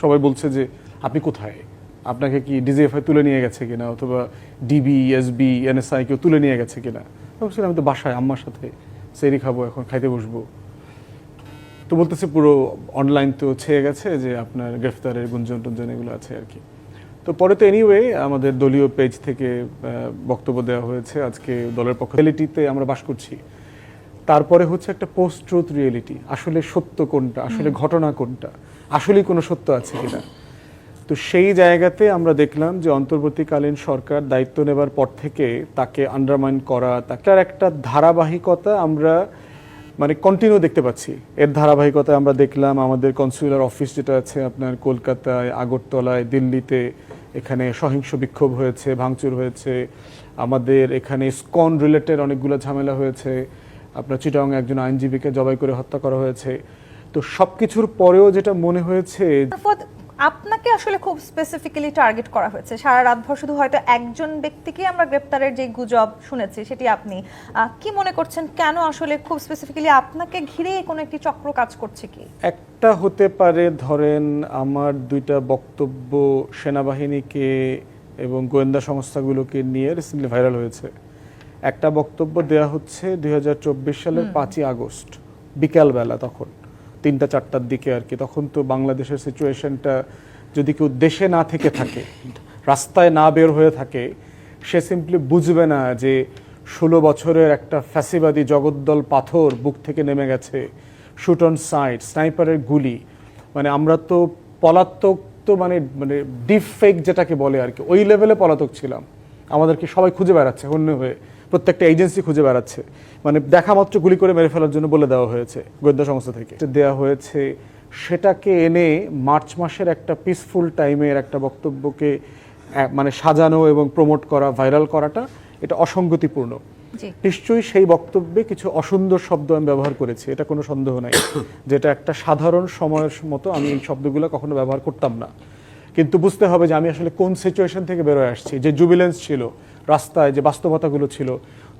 সবাই বলছে যে, আপনি কোথায়? আপনাকে কি ডিজিএফআই তুলে নিয়ে গেছে কিনা? অথবা ডিবি এসবি এনএসআই কেউ তুলে নিয়ে গেছে কিনা? আমি আমি তো বাসায়, আম্মার সাথে। সেরি খাব, এখন খাইতে বসবো। তো বলতেছে পুরো অনলাইন তো ছেয়ে গেছে যে, আপনার গ্রেফতারের গুঞ্জন টুঞ্জন এগুলো আছে আর কি। তো পরে তো এনিওয়ে আমাদের দলীয় পেজ থেকে বক্তব্য দেওয়া হয়েছে। আজকে দলের পক্ষ আমরা বাস করছি। তারপরে হচ্ছে একটা পোস্ট ট্রুথ রিয়েলিটি আসলে সত্য কোনটা? আসলে ঘটনা কোনটা? আসলেই কোনো সত্য আছে কিনা? তো সেই জায়গাতে আমরা দেখলাম যে অন্তর্বর্তীকালীন সরকার দায়িত্ব নেবার পর থেকে তাকে আন্ডারমাইন করা তার একটা ধারাবাহিকতা আমরা মানে কন্টিনিউ দেখতে পাচ্ছি। এর ধারাবাহিকতা আমরা দেখলাম আমাদের কনসুলার অফিস যেটা আছে আপনার কলকাতায় আগরতলায় দিল্লিতে এখানে সহিংস বিক্ষোভ হয়েছে ভাঙচুর হয়েছে। আমাদের এখানে স্কন রিলেটেড অনেকগুলো ঝামেলা হয়েছে। আপনার চিটং একজন আইনজীবীকে জবাই করে হত্যা করা হয়েছে। তো সবকিছুর পরেও যেটা মনে হয়েছে আপনাকে আসলে খুব স্পেসিফিক্যালি টার্গেট করা হয়েছে। সারা রাতভর শুধু হয়তো একজন ব্যক্তিকে আমরা গ্রেপ্তারের যে গুজব শুনেছি সেটি আপনি কি মনে করছেন? কেন আসলে খুব স্পেসিফিক্যালি আপনাকে ঘিরে কোনো একটি চক্র কাজ করছে কি? একটা হতে পারে ধরেন আমার দুইটা বক্তব্য সেনাবাহিনীকে এবং গোয়েন্দা সংস্থাগুলোকে নিয়ে রিসেন্টলি ভাইরাল হয়েছে। একটা বক্তব্য দেয়া হচ্ছে দুই হাজার চব্বিশ সালের পাঁচই আগস্ট বিকালবেলা তখন তিনটা চারটার দিকে আর কি। তখন তো বাংলাদেশের সিচুয়েশনটা যদি কেউ দেশে না থেকে থাকে রাস্তায় না বের হয়ে থাকে সে সিম্পলি বুঝবে না যে ষোলো বছরের একটা ফ্যাসিবাদী জগদ্দল পাথর বুক থেকে নেমে গেছে শুট অন সাইড স্নাইপারের গুলি। মানে আমরা তো পলাতক তো মানে মানে ডিপ ফেক যেটাকে বলে আর কি ওই লেভেলে পলাতক ছিলাম। আমাদেরকে সবাই খুঁজে বেড়াচ্ছে অন্য হয়ে। প্রত্যেকটা এজেন্সি খুঁজে বেড়াচ্ছে। মানে দেখা মাত্র গুলি করে মেরে ফেলার জন্য বলে দেওয়া হয়েছে গোয়েন্দা সংস্থা থেকে। দেওয়া হয়েছে সেটাকে এনে মার্চ মাসের একটা পিসফুল টাইমের একটা বক্তব্যকে মানে সাজানো এবং প্রমোট করা ভাইরাল করাটা এটা অসঙ্গতিপূর্ণ। নিশ্চয়ই সেই বক্তব্যে কিছু অসুন্দর শব্দ আমি ব্যবহার করেছি এটা কোনো সন্দেহ নাই। যেটা একটা সাধারণ সময়ের মতো আমি এই শব্দগুলো কখনো ব্যবহার করতাম না। কিন্তু বুঝতে হবে যে আমি আসলে কোন সিচুয়েশন থেকে বেরোয় আসছি। যে জুবিলেন্স ছিল রাস্তায় যে বাস্তবতাগুলো ছিল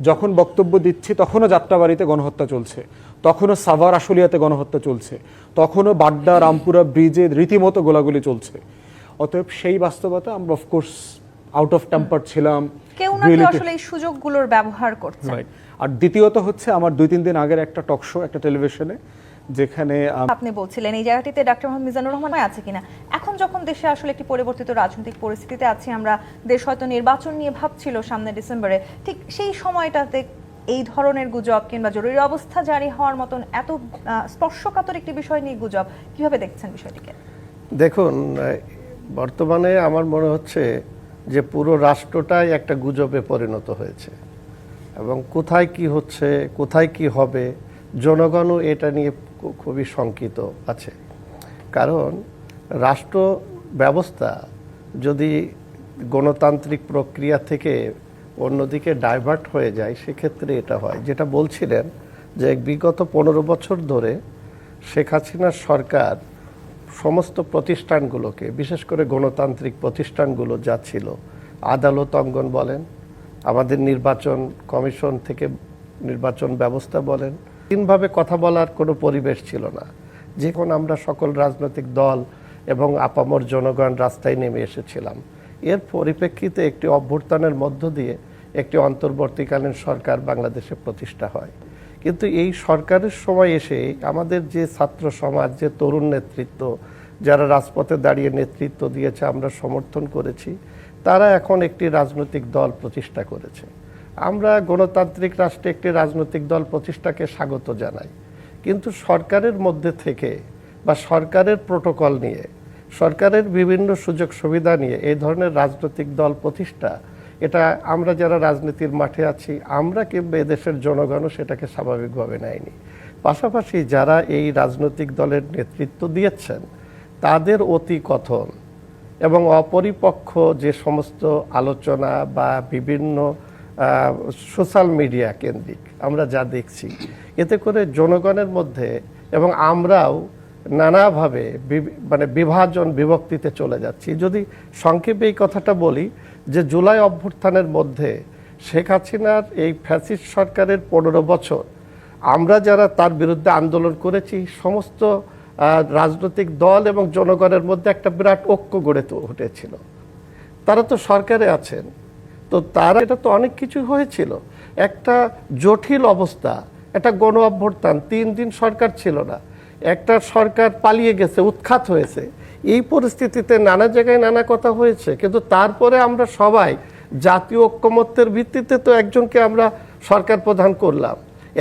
যখন বক্তব্য দিচ্ছি তখনও যাত্রাবাড়িতে গণহত্যা চলছে। তখনও সাভার আশুলিয়াতে গণহত্যা চলছে। তখনও বাড্ডা রামপুরা ব্রিজে রীতিমতো গোলাগুলি চলছে। অতএব সেই বাস্তবতা আমরা অফকোর্স আউট অফ টেম্পার ছিলাম কেউ না কেউ আসলে এই সুযোগগুলোর ব্যবহার করছে। আর দ্বিতীয়ত হচ্ছে আমার দুই তিন দিন আগের একটা টক শো একটা টেলিভিশনে যেখানে আপনি বলছিলেন এই জায়গাটিতে ডাক্তার মোহাম্মদ মিজানুর রহমান আছে কিনা? এখন যখন দেশে আসলে একটি পরিবর্তিত রাজনৈতিক পরিস্থিতিতে আছি আমরা দেশ হয়তো নির্বাচন নিয়ে ভাবছিল সামনে ডিসেম্বরে ঠিক সেই সময়টাতে এই ধরনের গুজব কিংবা জরুরি অবস্থা জারি হওয়ার মতন এত আহ, স্পর্শকাতর একটি বিষয় নিয়ে গুজব কীভাবে দেখছেন বিষয়টিকে? দেখুন বর্তমানে আমার মনে হচ্ছে যে পুরো রাষ্ট্রটাই একটা গুজবে পরিণত হয়েছে। এবং কোথায় কি হচ্ছে কোথায় কি হবে জনগণও এটা নিয়ে খুবই শঙ্কিত আছে। কারণ রাষ্ট্র ব্যবস্থা যদি গণতান্ত্রিক প্রক্রিয়া থেকে অন্যদিকে ডাইভার্ট হয়ে যায়, সেক্ষেত্রে এটা হয়। যেটা বলছিলেন যে বিগত পনেরো বছর ধরে শেখ হাসিনার সরকার সমস্ত প্রতিষ্ঠানগুলোকে, বিশেষ করে গণতান্ত্রিক প্রতিষ্ঠানগুলো যা ছিল, আদালত অঙ্গন বলেন, আমাদের নির্বাচন কমিশন থেকে নির্বাচন ব্যবস্থা বলেন তিনভাবে কথা বলার কোনো পরিবেশ ছিল না। যখন আমরা সকল রাজনৈতিক দল এবং আপামর জনগণ রাস্তায় নেমে এসেছিলাম। এর পরিপ্রেক্ষিতে একটি অভ্যর্থনের মধ্য দিয়ে একটি অন্তর্বর্তীকালীন সরকার বাংলাদেশে প্রতিষ্ঠা হয়। কিন্তু এই সরকারের সময় এসে আমাদের যে ছাত্র সমাজ, যে তরুণ নেতৃত্ব, যারা রাজপথে দাঁড়িয়ে নেতৃত্ব দিয়েছে, আমরা সমর্থন করেছি, তারা এখন একটি রাজনৈতিক দল প্রতিষ্ঠা করেছে। আমরা গণতান্ত্রিক রাষ্ট্রে একটি রাজনৈতিক দল প্রতিষ্ঠাকে স্বাগত জানাই। কিন্তু সরকারের মধ্যে থেকে বা সরকারের প্রোটোকল নিয়ে, সরকারের বিভিন্ন সুযোগ সুবিধা নিয়ে এই ধরনের রাজনৈতিক দল প্রতিষ্ঠা, এটা আমরা যারা রাজনীতির মাঠে আছি, আমরা কিংবা এদেশের জনগণও সেটাকে স্বাভাবিকভাবে নেয়নি। পাশাপাশি যারা এই রাজনৈতিক দলের নেতৃত্ব দিয়েছেন, তাদের অতি কথন এবং অপরিপক্ষ যে সমস্ত আলোচনা বা বিভিন্ন সোশ্যাল মিডিয়া কেন্দ্রিক, আমরা যা দেখছি। এতে করে জনগণের মধ্যে এবং আমরাও নানাভাবে মানে বিভাজন, বিভক্তিতে চলে যাচ্ছি। যদি সংক্ষেপে এই কথাটা বলি যে জুলাই অভ্যুত্থানের মধ্যে শেখ হাসিনার এই ফ্যাসিস্ট সরকারের পনেরো বছর, আমরা যারা তার বিরুদ্ধে আন্দোলন করেছি, সমস্ত রাজনৈতিক দল এবং জনগণের মধ্যে একটা বিরাট ঐক্য গড়ে উঠেছিল। তারা তো সরকারে আছেন। তো তারা এটা তো অনেক কিছু হয়েছিল। একটা জটিল অবস্থা, একটা গণ অভ্যর্থান তিন দিন সরকার ছিল না। একটা সরকার পালিয়ে গেছে, উৎখাত হয়েছে। এই পরিস্থিতিতে নানা জায়গায় নানা কথা হয়েছে, কিন্তু তারপরে আমরা সবাই জাতীয় ঐক্যমত্যের ভিত্তিতে তো একজনকে আমরা সরকার প্রধান করলাম।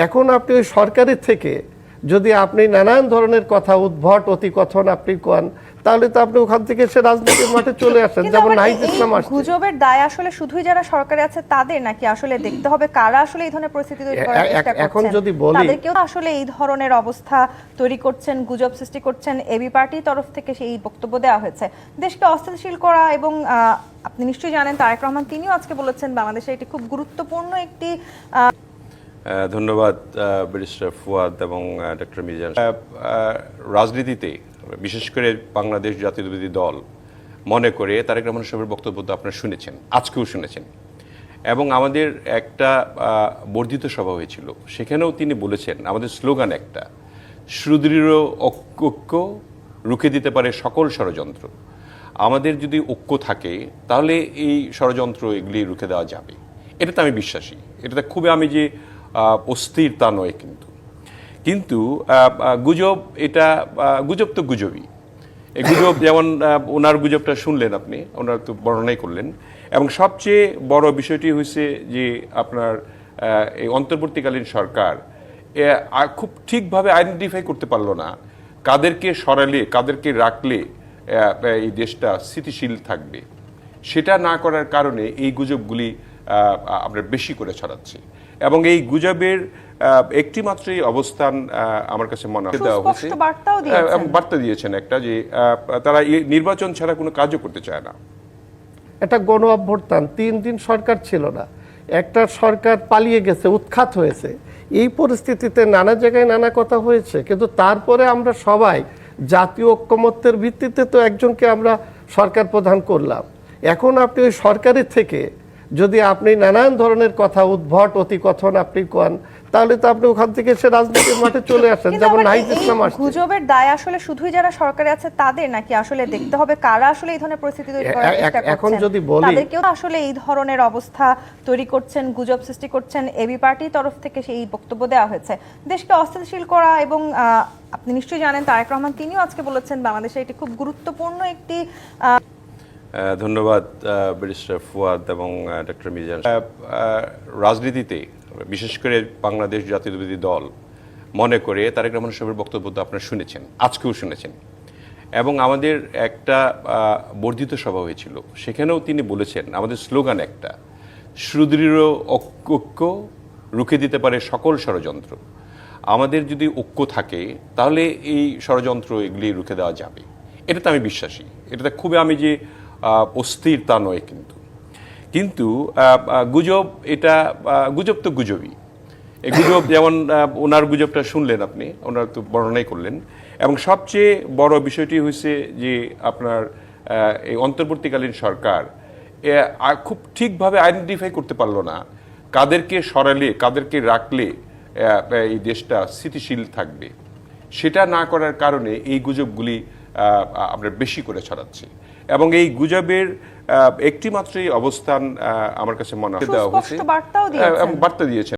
এখন আপনি ওই সরকারের থেকে যদি আপনি নানান ধরনের কথা, উদ্ভট অতিকথন আপনি কন তাহলে তো আপনি ওখান থেকে সে রাজনীতির মাঠে চলে আসেন যেমন নাহিদ ইসলাম আসছে। গুজবের দায় আসলে শুধুই যারা সরকারে আছে তাদের নাকি আসলে দেখতে হবে কারা আসলে এই ধরনের পরিস্থিতি তৈরি করার চেষ্টা এখন যদি বলি- তাদেরকেও আসলে এই ধরনের অবস্থা তৈরি করছেন গুজব সৃষ্টি করছেন এবি পার্টির তরফ থেকে সেই বক্তব্য দেওয়া হয়েছে। দেশকে অস্থিতিশীল করা এবং আহ, আপনি নিশ্চয়ই জানেন তারেক রহমান তিনিও আজকে বলেছেন বাংলাদেশে এটি খুব গুরুত্বপূর্ণ একটি ধন্যবাদ ব্যারিস্টার ফুয়াদ এবং ডক্টর মিজান রাজনীতিতে বিশেষ করে বাংলাদেশ জাতীয়তাবাদী দল মনে করে তারেক রহমান সাহেবের বক্তব্য তো আপনারা শুনেছেন, আজকেও শুনেছেন। এবং আমাদের একটা বর্ধিত সভা হয়েছিল, সেখানেও তিনি বলেছেন, আমাদের স্লোগান একটা, সুদৃঢ় ঐক্য রুখে দিতে পারে সকল ষড়যন্ত্র। আমাদের যদি ঐক্য থাকে, তাহলে এই ষড়যন্ত্র এগুলি রুখে দেওয়া যাবে। এটাতে আমি বিশ্বাসী, এটাতে খুবই আমি যে অস্থির তা নয় কিন্তু। কিন্তু গুজব এটা গুজব তো গুজবই। এই গুজব যেমন ওনার গুজবটা শুনলেন আপনি ওনার তো বর্ণনাই করলেন। এবং সবচেয়ে বড় বিষয়টি হয়েছে যে আপনার এই অন্তর্বর্তীকালীন সরকার খুব ঠিকভাবে আইডেন্টিফাই করতে পারল না কাদেরকে সরালে কাদেরকে রাখলে এই দেশটা স্থিতিশীল থাকবে। সেটা না করার কারণে এই গুজবগুলি আমরা বেশি করে ছড়াচ্ছি। এবং এই গুজবের আহ, একটি মাত্রই অবস্থান আমার কাছে মনে হয়। দেওয়া হয়েছে। বার্তা দিয়েছেন একটা যে তারা এই নির্বাচন ছাড়া কোনো কাজও করতে চায় না। একটা গণ অভ্যর্থান তিন দিন সরকার ছিল না। একটা সরকার পালিয়ে গেছে উৎখাত হয়েছে। এই পরিস্থিতিতে নানা জায়গায় নানা কথা হয়েছে। কিন্তু তারপরে আমরা সবাই জাতীয় ঐক্যমত্যের ভিত্তিতে তো একজনকে আমরা সরকার প্রধান করলাম। এখন আপনি ওই সরকারের থেকে যদি আপনি নানান ধরনের কথা উদ্ভট অতিকথন আপনি কন তাহলে তো আপনি ওখান থেকে সে রাজনীতির মাঠে চলে আসেন যেমন নাহিদ ইসলাম আসছে। গুজবের দায় আসলে শুধুই যারা সরকারে আছে তাদের নাকি আসলে দেখতে হবে কারা আসলে এই ধরনের পরিস্থিতি তৈরি করার চেষ্টা এখন যদি বলি- তাদেরকেও আসলে এই ধরনের অবস্থা তৈরি করছেন গুজব সৃষ্টি করছেন এবি পার্টির তরফ থেকে সেই বক্তব্য দেওয়া হয়েছে দেশকে অস্থিতিশীল করা এবং আহ, আপনি নিশ্চয়ই জানেন তারেক রহমান তিনিও আজকে বলেছেন বাংলাদেশে এটি খুব গুরুত্বপূর্ণ একটি ধন্যবাদ ব্যারিস্টার ফুয়াদ এবং ডক্টর মিজান রাজনীতিতে, বিশেষ করে বাংলাদেশ জাতীয়তাবাদী দল, মনে করে তারেক রহমান সাহেবের বক্তব্য তো আপনারা শুনেছেন, আজকেও শুনেছেন। এবং আমাদের একটা বর্ধিত সভা হয়েছিল, সেখানেও তিনি বলেছেন, আমাদের স্লোগান একটা, সুদৃঢ় ঐক্য রুখে দিতে পারে সকল ষড়যন্ত্র। আমাদের যদি ঐক্য থাকে, তাহলে এই ষড়যন্ত্র এগুলি রুখে দেওয়া যাবে। এটা তো আমি বিশ্বাসী। এটাতে খুবই আমি যে অস্থির তা নয় কিন্তু। কিন্তু গুজব এটা গুজব তো গুজবই। এই গুজব যেমন ওনার গুজবটা শুনলেন আপনি ওনার তো বর্ণনাই করলেন। এবং সবচেয়ে বড় বিষয়টি হয়েছে যে আপনার এই অন্তর্বর্তীকালীন সরকার খুব ঠিকভাবে আইডেন্টিফাই করতে পারল না কাদেরকে সরালে কাদেরকে রাখলে এই দেশটা স্থিতিশীল থাকবে। সেটা না করার কারণে এই গুজবগুলি আমরা বেশি করে ছড়াচ্ছি। এবং এই গুজবের আহ, একটি মাত্রই অবস্থান আহ, আমার কাছে মনে হয়। এবং বার্তা দিয়েছেন